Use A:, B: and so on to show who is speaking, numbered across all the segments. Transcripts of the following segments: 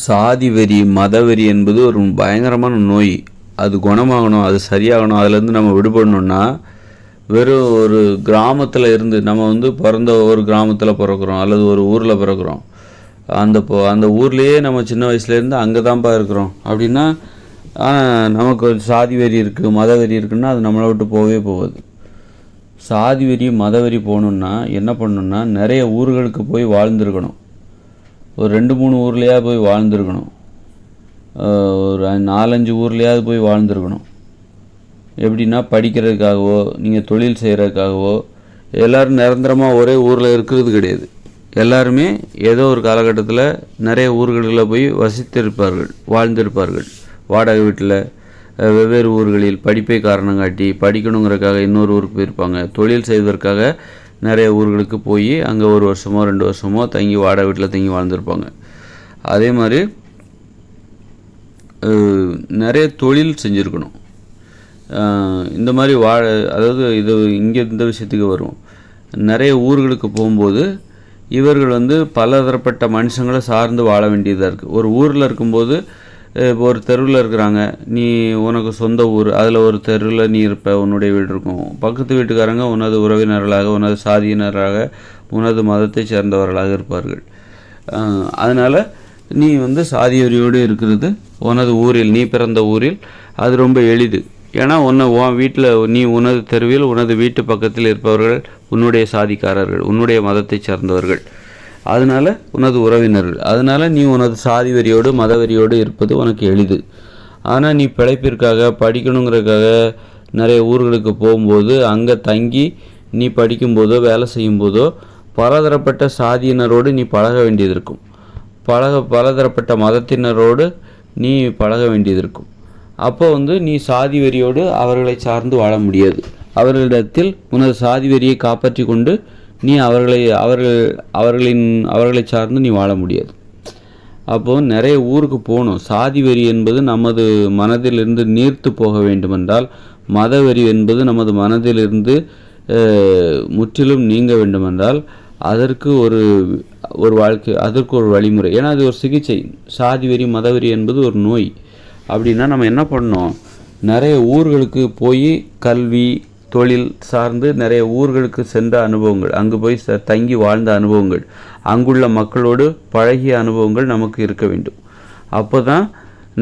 A: சாதி வெறி மதவெறி என்பது ஒரு பயங்கரமான நோய். அது குணமாகணும் அது சரியாகணும் அதுலேருந்து நம்ம விடுபடணும்னா வெறும் ஒரு கிராமத்தில் இருந்து நம்ம வந்து பிறந்த ஒரு கிராமத்தில் பிறக்கிறோம் அல்லது ஒரு ஊரில் பிறக்கிறோம். அந்த இப்போ அந்த ஊர்லேயே நம்ம சின்ன வயசுலேருந்து அங்கே தான்ப்பா இருக்கிறோம். அப்படின்னா நமக்கு ஒரு சாதி வெறி இருக்குது மத வெறி இருக்குன்னா அது நம்மளை விட்டு போகவே போகுது. சாதி வெறி மத வெறி போகணுன்னா என்ன பண்ணணும்னா நிறைய ஊர்களுக்கு போய் வாழ்ந்துருக்கணும். ஒரு ரெண்டு மூணு ஊர்லேயாவது போய் வாழ்ந்துருக்கணும். ஒரு நாலஞ்சு ஊர்லேயாவது போய் வாழ்ந்துருக்கணும். எப்படின்னா படிக்கிறதுக்காகவோ நீங்கள் தொழில் செய்கிறதுக்காகவோ எல்லோரும் நிரந்தரமாக ஒரே ஊரில் இருக்கிறது கிடையாது. எல்லாருமே ஏதோ ஒரு காலகட்டத்தில் நிறைய ஊர்களில் போய் வசித்திருப்பார்கள் வாழ்ந்திருப்பார்கள். வாடகை வீட்டில் வெவ்வேறு ஊர்களில் படிப்பை காரணம் காட்டி படிக்கணுங்கிறதுக்காக இன்னொரு ஊருக்கு போயிருப்பாங்க. தொழில் செய்வதற்காக நிறைய ஊர்களுக்கு போய் அங்கே ஒரு வருஷமோ ரெண்டு வருஷமோ தங்கி வாடகை வீட்டில் தங்கி வாழ்ந்துருப்பாங்க. அதே மாதிரி நிறைய தொழில் செஞ்சுருக்கணும். இந்த மாதிரி வாழ அதாவது இது இங்கே இந்த விஷயத்துக்கு வரும். நிறைய ஊர்களுக்கு போகும்போது இவர்கள் வந்து பலதரப்பட்ட மனுஷங்களை சார்ந்து வாழ வேண்டியதாக இருக்குது ஒரு ஊரில் இருக்கும்போது இப்போ ஒரு தெருவில் இருக்கிறாங்க. நீ உனக்கு சொந்த ஊர் அதில் ஒரு தெருவில் நீ இருப்ப உன்னுடைய வீடு இருக்கும். பக்கத்து வீட்டுக்காரங்க உனது உறவினர்களாக உனது சாதியினராக உனது மதத்தை சேர்ந்தவர்களாக இருப்பார்கள். அதனால் நீ வந்து சாதியறியோடு இருக்கிறது உனது ஊரில் நீ பிறந்த ஊரில் அது ரொம்ப எளிது. ஏன்னா உன்னை உன் வீட்டில் நீ உனது தெருவில் உனது வீட்டு பக்கத்தில் இருப்பவர்கள் உன்னுடைய சாதிக்காரர்கள் உன்னுடைய மதத்தை சார்ந்தவர்கள். அதனால உனது உறவினர்கள் அதனால நீ உனது சாதி வரியோடு மத வரியோடு இருப்பது உனக்கு எளிது. ஆனால் நீ பிழைப்பிற்காக படிக்கணுங்கிறதுக்காக நிறைய ஊர்களுக்கு போகும்போது அங்கே தங்கி நீ படிக்கும்போதோ வேலை செய்யும்போதோ பலதரப்பட்ட சாதியினரோடு நீ பழக வேண்டியது இருக்கும் பழக பலதரப்பட்ட மதத்தினரோடு நீ பழக வேண்டியது இருக்கும் அப்போ வந்து நீ சாதி வெறியோடு அவர்களை சார்ந்து வாழ முடியாது. அவர்களிடத்தில் உனது சாதி வெறியை காப்பாற்றி கொண்டு நீ அவர்களை அவர்கள் அவர்களின் அவர்களை சார்ந்து நீ வாழ முடியாது. அப்போது நிறைய ஊருக்கு போகணும். சாதி வெறி என்பது நமது மனதிலிருந்து நீர்த்து போக வேண்டுமென்றால் மத வெறி என்பது நமது மனதிலிருந்து முற்றிலும் நீங்க வேண்டுமென்றால் அதற்கு ஒரு ஒரு வாழ்க்கை அதற்கு ஒரு வழிமுறை. ஏன்னா அது ஒரு சிகிச்சை. சாதி வெறி மதவெறி என்பது ஒரு நோய். அப்படின்னா நம்ம என்ன பண்ணோம் நிறைய ஊர்களுக்கு போய் கல்வி தொழில் சார்ந்து நிறைய ஊர்களுக்கு சென்ற அனுபவங்கள் அங்கு போய் ச தங்கி வாழ்ந்த அனுபவங்கள் அங்குள்ள மக்களோடு பழகிய அனுபவங்கள் நமக்கு இருக்க வேண்டும். அப்போ தான்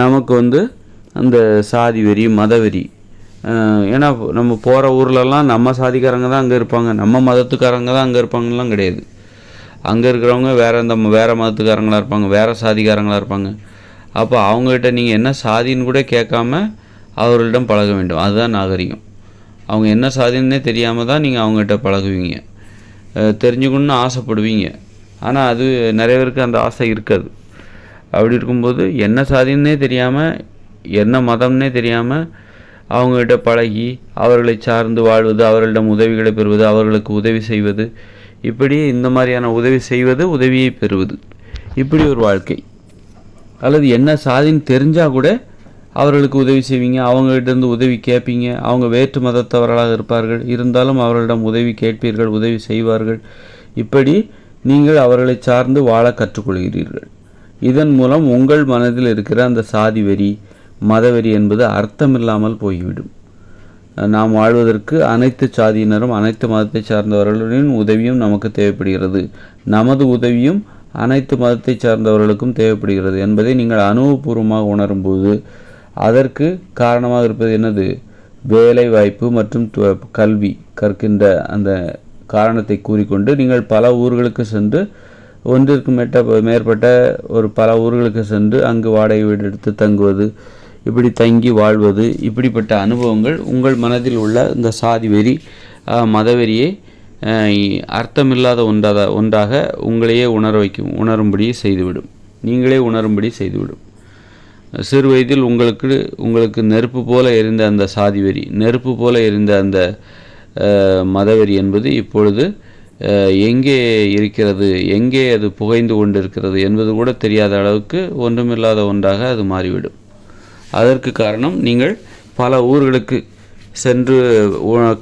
A: நமக்கு வந்து அந்த சாதி வெறி மதவெறி ஏன்னா நம்ம போகிற ஊர்லலாம் நம்ம சாதிக்காரங்க தான் அங்கே இருப்பாங்க நம்ம மதத்துக்காரங்க தான் அங்கே இருப்பாங்கலாம் கிடையாது. அங்கே இருக்கிறவங்க வேறு இந்த வேறு மதத்துக்காரங்களா இருப்பாங்க வேறு சாதிக்காரங்களா இருப்பாங்க. அப்போ அவங்ககிட்ட நீங்கள் என்ன சாதின்னு கூட கேட்காம அவர்களிடம் பழக வேண்டும். அதுதான் நாகரிகம். அவங்க என்ன சாதினே தெரியாமல் தான் நீங்கள் அவங்ககிட்ட பழகுவீங்க. தெரிஞ்சுக்கணுன்னு ஆசைப்படுவீங்க. ஆனால் அது நிறைய பேருக்கு அந்த ஆசை இருக்காது. அப்படி இருக்கும்போது என்ன சாதினே தெரியாமல் என்ன மதம்னே தெரியாமல் அவங்ககிட்ட பழகி அவர்களை சார்ந்து வாழ்வது அவர்களிடம் உதவிகளை பெறுவது அவர்களுக்கு உதவி செய்வது இப்படி இந்த மாதிரியான உதவி செய்வது உதவியை பெறுவது. இப்படி ஒரு வாழ்க்கை. அல்லது என்ன சாதின்னு தெரிஞ்சால் கூட அவர்களுக்கு உதவி செய்வீங்க அவங்ககிட்ட இருந்து உதவி கேட்பீங்க. அவங்க வேற்று மதத்தவர்களாக இருப்பார்கள். இருந்தாலும் அவர்களிடம் உதவி கேட்பீர்கள் உதவி செய்வார்கள். இப்படி நீங்கள் அவர்களை சார்ந்து வாழ கற்றுக்கொள்கிறீர்கள். இதன் மூலம் உங்கள் மனதில் இருக்கிற அந்த சாதி வெறி மதவெறி என்பது அர்த்தமில்லாமல் போய்விடும். நாம் வாழ்வதற்கு அனைத்து சாதியினரும் அனைத்து மதத்தை சார்ந்தவர்களின் உதவியும் நமக்கு தேவைப்படுகிறது. நமது உதவியும் அனைத்து மதத்தை சார்ந்தவர்களுக்கும் தேவைப்படுகிறது என்பதை நீங்கள் அனுபவபூர்வமாக உணரும்போது அதற்கு காரணமாக இருப்பது என்னது? வேலை வாய்ப்பு மற்றும் கல்வி கற்கின்ற அந்த காரணத்தை கூறிக்கொண்டு நீங்கள் பல ஊர்களுக்கு சென்று ஒன்றிற்கு மேட்ட மேற்பட்ட ஒரு பல ஊர்களுக்கு சென்று அங்கு வாடகை வீடு எடுத்து தங்குவது இப்படி தங்கி வாழ்வது இப்படிப்பட்ட அனுபவங்கள் உங்கள் மனதில் உள்ள இந்த சாதி வெறி மதவெறியை அர்த்தமில்லாத ஒன்றாக ஒன்றாக உங்களையே உணர வைக்கும் உணரும்படி செய்துவிடும். நீங்களே உணரும்படி செய்துவிடும். சிறு வயதில் உங்களுக்கு உங்களுக்கு நெருப்பு போல எரிந்த அந்த சாதி வெறி நெருப்பு போல எரிந்த அந்த மதவெறி என்பது இப்பொழுது எங்கே இருக்கிறது எங்கே அது புகைந்து கொண்டிருக்கிறது என்பது கூட தெரியாத அளவுக்கு ஒன்றுமில்லாத ஒன்றாக அது மாறிவிடும். அதற்கு காரணம் நீங்கள் பல ஊர்களுக்கு சென்று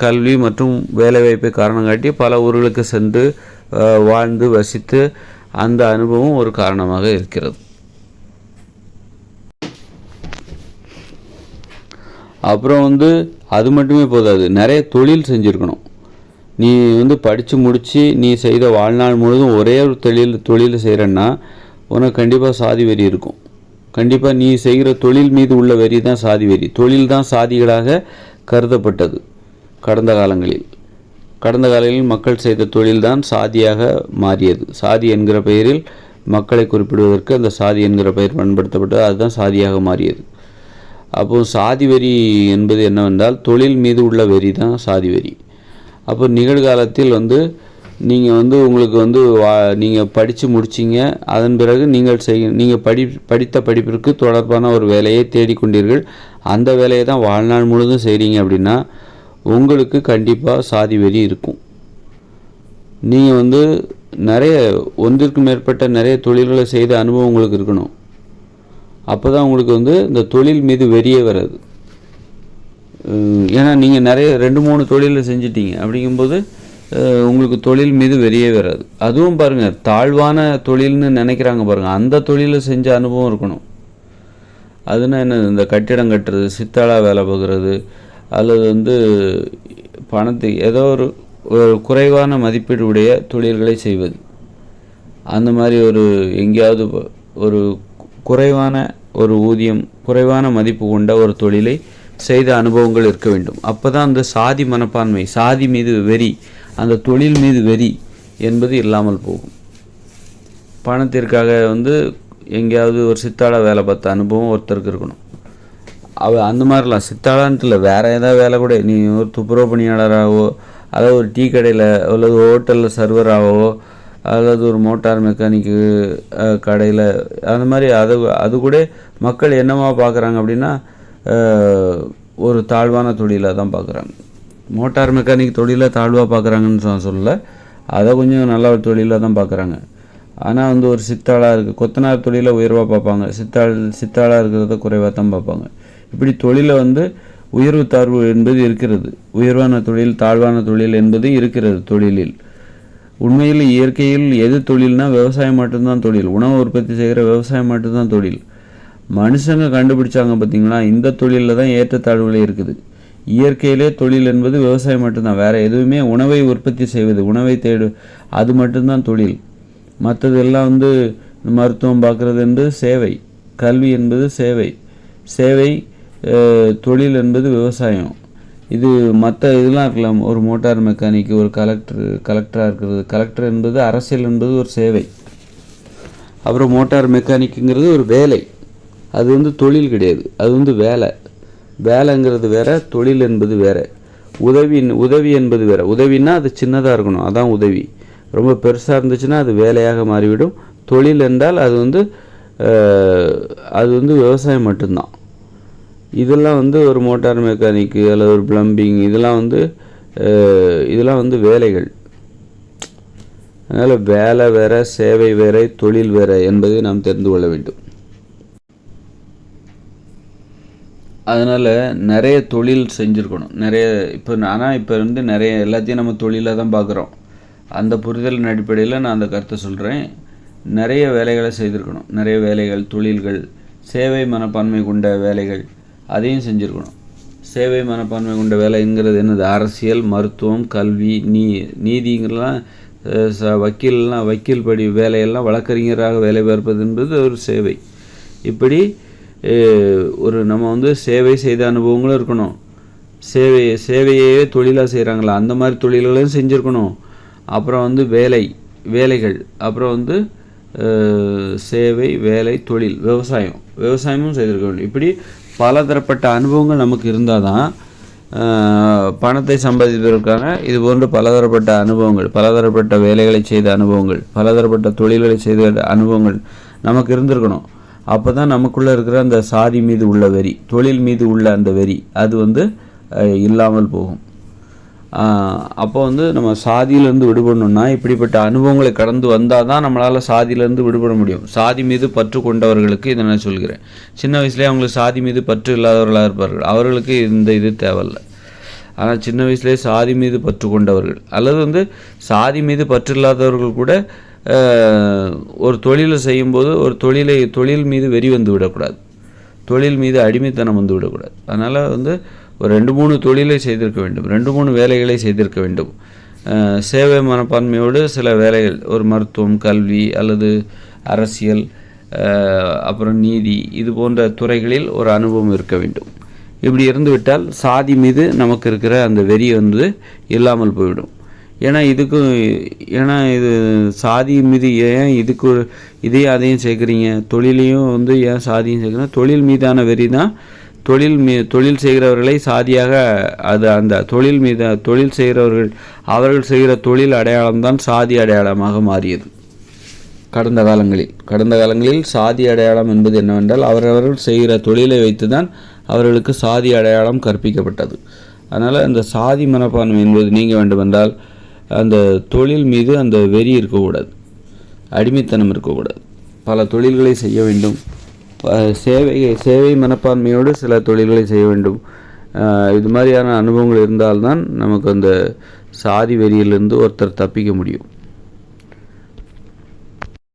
A: கல்வி மற்றும் வேலைவாய்ப்பை காரணம் காட்டி பல ஊர்களுக்கு சென்று வாழ்ந்து வசித்து அந்த அனுபவம் ஒரு காரணமாக இருக்கிறது. அப்புறம் வந்து அது மட்டுமே போதாது. நிறைய தொழில் செஞ்சுருக்கணும். நீ வந்து படித்து முடித்து நீ செய்த வாழ்நாள் முழுதும் ஒரே ஒரு தொழில் தொழில் செய்கிறன்னா உனக்கு கண்டிப்பாக சாதி வெறி இருக்கும். கண்டிப்பாக நீ செய்கிற தொழில் மீது உள்ள வெறி தான் சாதி வெறி. தொழில் தான் சாதிகளாக கருதப்பட்டது கடந்த காலங்களில். கடந்த காலங்களில் மக்கள் செய்த தொழில்தான் சாதியாக மாறியது. சாதி என்கிற பெயரில் மக்களை குறிப்பிடுவதற்கு அந்த சாதி என்கிற பெயர் பயன்படுத்தப்பட்டது. அதுதான் சாதியாக மாறியது. அப்போ சாதி வெறி என்பது என்னவென்றால் தொழில் மீது உள்ள வெறி தான் சாதி வெறி. அப்போ நிகழ்காலத்தில் வந்து நீங்கள் வந்து உங்களுக்கு வந்து வா நீங்கள் படித்து முடிச்சிங்க அதன் பிறகு நீங்கள் செய் நீங்கள் படி படித்த படிப்பிற்கு தொடர்பான ஒரு வேலையை தேடிக்கொண்டீர்கள். அந்த வேலையை தான் வாழ்நாள் முழுதும் செய்கிறீங்க அப்படின்னா உங்களுக்கு கண்டிப்பாக சாதி வெறி இருக்கும். நீங்கள் வந்து நிறைய ஒன்றிற்கு மேற்பட்ட நிறைய தொழில்களை செய்த அனுபவம் உங்களுக்கு இருக்கணும். அப்போ தான் உங்களுக்கு வந்து இந்த தொழில் மீது வெறியே வராது. ஏன்னா நீங்கள் நிறைய ரெண்டு மூணு தொழிலை செஞ்சிட்டீங்க. அப்படிங்கும்போது உங்களுக்கு தொழில் மீது வெறியே வராது. அதுவும் பாருங்கள் தாழ்வான தொழில்னு நினைக்கிறாங்க பாருங்கள் அந்த தொழிலை செஞ்ச அனுபவம் இருக்கணும். அதுனா என்ன இந்த கட்டிடம் கட்டுறது சித்தாளா வேலை பார்க்குறது அல்லது வந்து பணத்தை ஏதோ ஒரு ஒரு குறைவான மதிப்பீடு உடைய தொழில்களை செய்வது. அந்த மாதிரி ஒரு எங்கேயாவது ஒரு குறைவான ஒரு ஊதியம் குறைவான மதிப்பு கொண்ட ஒரு தொழிலை செய்த அனுபவங்கள் இருக்க வேண்டும். அப்போ தான் அந்த சாதி மனப்பான்மை சாதி மீது வெறி அந்த தொழில் மீது வெறி என்பது இல்லாமல் போகும். பணத்திற்காக வந்து எங்கேயாவது ஒரு சித்தாள வேலை பார்த்த அனுபவம் ஒருத்தருக்கு இருக்கணும். அவ அந்த மாதிரிலாம் சித்தாளான்ட்டு இல்லை வேறு ஏதாவது வேலை கூட நீ ஒரு துப்புரவு பணியாளராகவோ அதாவது ஒரு டீ கடையில் அல்லது ஹோட்டலில் சர்வராகவோ அல்லது ஒரு மோட்டார் மெக்கானிக்கு கடையில் அந்த மாதிரி அது அது கூட மக்கள் என்னவா பார்க்குறாங்க அப்படின்னா ஒரு தாழ்வான தொழிலாக தான் பார்க்குறாங்க மோட்டார் மெக்கானிக் தொழிலை தாழ்வாக பார்க்குறாங்கன்னு நான் சொல்லலை. அதை கொஞ்சம் நல்ல ஒரு தொழிலாக தான் பார்க்குறாங்க ஆனால் வந்து ஒரு சித்தாளாக இருக்குது கொத்தனார் தொழிலை உயர்வாக பார்ப்பாங்க சித்தாள் சித்தாளாக இருக்கிறத குறைவாக தான் பார்ப்பாங்க இப்படி தொழிலை வந்து உயர்வு தாழ்வு என்பது இருக்கிறது. உயர்வான தொழில் தாழ்வான தொழில் என்பது இருக்கிறது தொழிலில். உண்மையில் இயற்கையில் எது தொழில்னா விவசாயம் மட்டும்தான் தொழில். உணவு உற்பத்தி செய்கிற விவசாயம் மட்டும்தான் தொழில். மனுஷங்க கண்டுபிடிச்சாங்க பார்த்தீங்களா இந்த தொழிலில் தான் ஏற்றத்தாழ்வுகளே இருக்குது. இயற்கையிலே தொழில் என்பது விவசாயம் மட்டும்தான். வேறு எதுவுமே உணவை உற்பத்தி செய்வது உணவை தேடு அது மட்டும்தான் தொழில். மற்றது எல்லாம் வந்து மருத்துவம் பார்க்குறது என்பது சேவை. கல்வி என்பது சேவை. சேவை தொழில் என்பது விவசாயம். இது மற்ற இதெல்லாம் இருக்கலாம். ஒரு மோட்டார் மெக்கானிக் ஒரு கலெக்டர் கலெக்டராக இருக்கிறது. கலெக்டர் என்பது அரசியல் என்பது ஒரு சேவை. அப்புறம் மோட்டார் மெக்கானிக்குங்கிறது ஒரு வேலை. அது வந்து தொழில் கிடையாது. அது வந்து வேலை. வேலைங்கிறது வேற தொழில் என்பது வேற. உதவி உதவி என்பது வேற. உதவின்னா அது சின்னதாக இருக்கணும். அதான் உதவி. ரொம்ப பெருசாக இருந்துச்சுன்னா அது வேலையாக மாறிவிடும். தொழில் என்றால் அது வந்து அது வந்து விவசாயம் மட்டும்தான். இதெல்லாம் வந்து ஒரு மோட்டார் மெக்கானிக்கு அல்லது ஒரு ப்ளம்பிங் இதெல்லாம் வந்து இதெல்லாம் வந்து வேலைகள். அதனால் வேலை வேற சேவை வேற தொழில் வேற என்பதை நாம் தெரிந்து கொள்ள வேண்டும். அதனால் நிறைய தொழில் செஞ்சுருக்கணும். நிறைய இப்போ ஆனால் இப்போ வந்து நிறைய எல்லாத்தையும் நம்ம தொழிலாக தான் பார்க்குறோம் அந்த புரிதலின் அடிப்படையில் நான் அந்த கருத்தை சொல்கிறேன் நிறைய வேலைகளை செய்திருக்கணும். நிறைய வேலைகள் தொழில்கள் சேவை மனப்பான்மை கொண்ட வேலைகள். அதையும் செஞ்சுருக்கணும். சேவை மனப்பான்மை கொண்ட வேலைங்கிறது என்னது? அரசியல் மருத்துவம் கல்வி நீ நீதிங்கிறலாம் ச- வக்கீல்லாம் வக்கீல் படி வேலையெல்லாம் வழக்கறிஞராக வேலை பார்ப்பது என்பது ஒரு சேவை. இப்படி ஒரு நம்ம வந்து சேவை செய்த அனுபவங்களும் இருக்கணும். சேவை சேவையே தொழிலாக செய்கிறாங்களா அந்த மாதிரி தொழில்களையும் செஞ்சுருக்கணும். அப்புறம் வந்து வேலை வேலைகள். அப்புறம் வந்து சேவை வேலை தொழில் விவசாயம். விவசாயமும் செய்திருக்க வேண்டும். இப்படி பலதரப்பட்ட அனுபவங்கள் நமக்கு இருந்தால் தான் பணத்தை சம்பாதிப்பதற்கான இது போன்ற பலதரப்பட்ட அனுபவங்கள் பலதரப்பட்ட வேலைகளை செய்த அனுபவங்கள் பலதரப்பட்ட தொழில்களை செய்த அனுபவங்கள் நமக்கு இருந்திருக்கணும். அப்போ தான் நமக்குள்ளே இருக்கிற அந்த சாதி மீது உள்ள வெறி தொழில் மீது உள்ள அந்த வெறி அது வந்து இல்லாமல் போகும். அப்போ வந்து நம்ம சாதியிலேருந்து விடுபடணும்னா இப்படிப்பட்ட அனுபவங்களை கடந்து வந்தால் தான் நம்மளால் சாதியிலேருந்து விடுபட முடியும். சாதி மீது பற்று கொண்டவர்களுக்கு இதை நான் சொல்கிறேன். சின்ன வயசுலேயே அவங்களுக்கு சாதி மீது பற்று இல்லாதவர்களாக இருப்பார்கள். அவர்களுக்கு இந்த இது தேவையில்லை. ஆனால் சின்ன வயசுலேயே சாதி மீது பற்று கொண்டவர்கள். அல்லது வந்து சாதி மீது பற்று இல்லாதவர்கள் கூட ஒரு தொழிலை செய்யும்போது ஒரு தொழிலை தொழில் மீது வெறி வந்து விடக்கூடாது. தொழில் மீது அடிமைத்தனம் வந்து விடக்கூடாது. அதனால் வந்து ஒரு ரெண்டு மூணு தொழிலை செய்திருக்க வேண்டும். ரெண்டு மூணு வேலைகளை செய்திருக்க வேண்டும். சேவை மனப்பான்மையோடு சில வேலைகள் ஒரு மருத்துவம் கல்வி அல்லது அரசியல் அப்புறம் நீதி இது போன்ற துறைகளில் ஒரு அனுபவம் இருக்க வேண்டும். இப்படி இருந்துவிட்டால் சாதி மீது நமக்கு இருக்கிற அந்த வெறி வந்து இல்லாமல் போயிடும் ஏன்னா இதுக்கு ஏன்னா இது சாதி மீது ஏன் இதுக்கு இதையும் அதையும் சேர்க்குறீங்க? தொழிலையும் வந்து ஏன் சாதியும் சேர்க்குறீங்க? தொழில் மீதான வெறி தான் தொழில் மீ தொழில் செய்கிறவர்களை சாதியாக அது அந்த தொழில் மீது தொழில் செய்கிறவர்கள் அவர்கள் செய்கிற தொழில் அடையாளம்தான் சாதி அடையாளமாக மாறியது. கடந்த காலங்களில் கடந்த காலங்களில் சாதி அடையாளம் என்பது என்னவென்றால் அவரவர்கள் செய்கிற தொழிலை வைத்து தான் அவர்களுக்கு சாதி அடையாளம் கற்பிக்கப்பட்டது. அதனால் அந்த சாதி மனப்பான்மை என்பது நீங்க வேண்டுமென்றால் அந்த தொழில் மீது அந்த வெறி இருக்கக்கூடாது. அடிமைத்தனம் இருக்கக்கூடாது. பல தொழில்களை செய்ய வேண்டும். சேவை சேவை மனப்பான்மையோடு சில தொழில்களை செய்ய வேண்டும். இது மாதிரியான அனுபவங்கள் இருந்தால்தான் நமக்கு அந்த சாதி வெறியிலிருந்து ஒருத்தர் தப்பிக்க முடியும்.